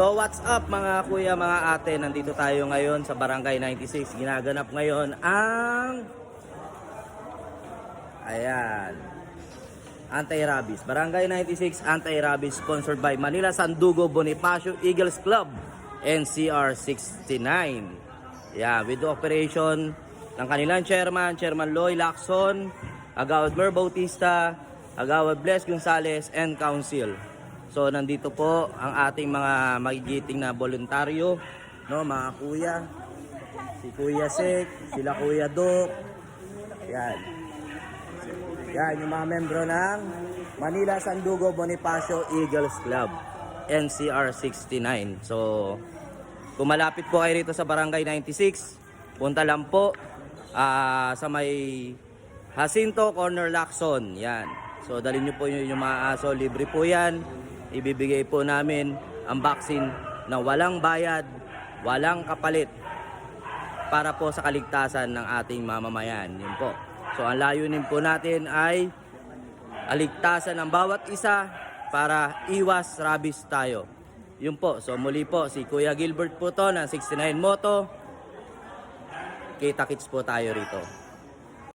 So what's up mga kuya, mga ate, nandito tayo ngayon sa Barangay 96. Ginaganap ngayon ang Ayan. Anti-Rabies. Barangay 96 Anti-Rabies sponsored by Manila Sandugo Bonifacio Eagles Club NCR 69. Yeah, with the operation ng kanilang chairman, Chairman Loy Lacson, Agawad Mer Bautista, Agawad Bless Gonzales, and Council. So nandito po ang ating mga magigiting na voluntaryo, no, mga kuya. Si Kuya Sek, sila Kuya Dok. Yan. Yan, yung mga membro ng Manila Sandugo Bonifacio Eagles Club, NCR 69. So, kung malapit po kayo rito sa Barangay 96, punta lang po ah, sa may Jacinto Corner Lacson. Yan. So, dalhin nyo po yung, yung mga aso. Libre po yan. Ibibigay po namin ang vaccine na walang bayad, walang kapalit para po sa kaligtasan ng ating mamamayan. Yun po. So ang layunin po natin ay aligtasan ng bawat isa para iwas rabies tayo. Yun po. So muli po si Kuya Gilbert po to ng 69 Moto. Kita kits po tayo rito.